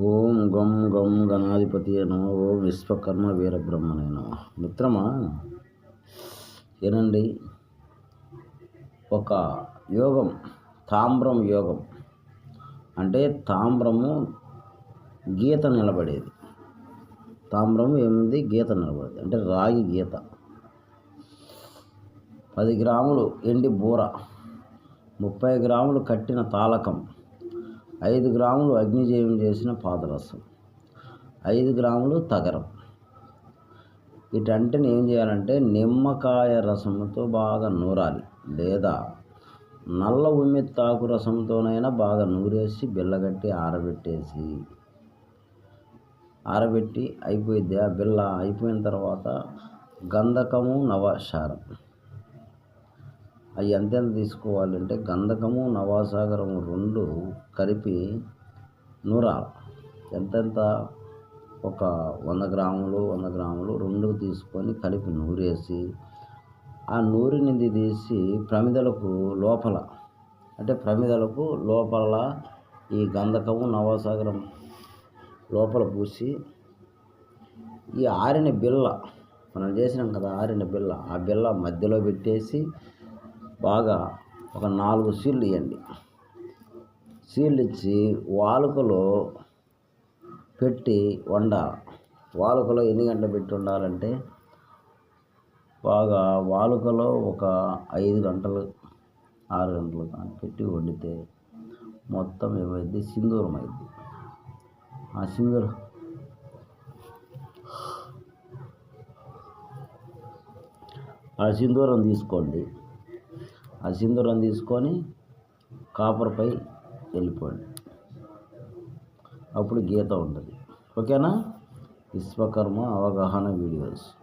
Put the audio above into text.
ఓం గం గం గణాధిపతి అనో ఓం విశ్వకర్మ వీరబ్రహ్మనేనో మిత్రమా ఏనండి? ఒక యోగం తామ్రం యోగం. అంటే తామ్రము గీత నిలబడేది. తామ్రము ఏముంది? గీత నిలబడేది. అంటే రాగి గీత. పది గ్రాములు ఎండి బూర ముప్పై గ్రాములు కట్టిన తాలకం. ఐదు గ్రాములు అగ్నిజయం చేసిన పాదరసం ఐదు గ్రాములు తగరం. వీటంటిని ఏం చేయాలంటే నిమ్మకాయ రసంతో బాగా నూరాలి. లేదా నల్ల ఉమ్మెత్తాకు రసంతోనైనా బాగా నూరేసి బిల్లగట్టి ఆరబెట్టేసి ఆరబెట్టి అయిపోయింది ఆ బిల్ల అయిపోయిన తర్వాత గంధకము నవశారం. అవి ఎంతెంత తీసుకోవాలంటే గంధకము నవాసాగరము రెండు కలిపి నూర ఎంతెంత? ఒక వంద గ్రాములు వంద గ్రాములు రెండు తీసుకొని కలిపి నూరేసి ఆ నూరినిది తీసి ప్రమిదలకు లోపల అంటే ప్రమిదలకు లోపల ఈ గంధకము నవాసాగరం లోపల పూసి ఈ ఆరిన బిల్ల మనం చేసినాం కదా ఆరిన బిల్ల ఆ బిల్ల మధ్యలో పెట్టేసి బాగా ఒక నాలుగు సీళ్ళు ఇవ్వండి సీళ్ళు ఇచ్చి వాలుకలో పెట్టి వండాలి వాలుకలో ఎన్ని గంటలు పెట్టి ఉండాలంటే బాగా వాలుకలో ఒక ఐదు గంటలు ఆరు గంటలు కానీ పెట్టి వండితే మొత్తం ఏమైంది సింధూరం అయింది ఆ సింధూరం ఆ సింధూరం తీసుకోండి. ఆ సింధూరం తీసుకొని కాపర్పై వెళ్ళిపోండి. అప్పుడు గీత ఉంటుంది. ఓకేనా? విశ్వకర్మ అవగాహన వీడియోస్.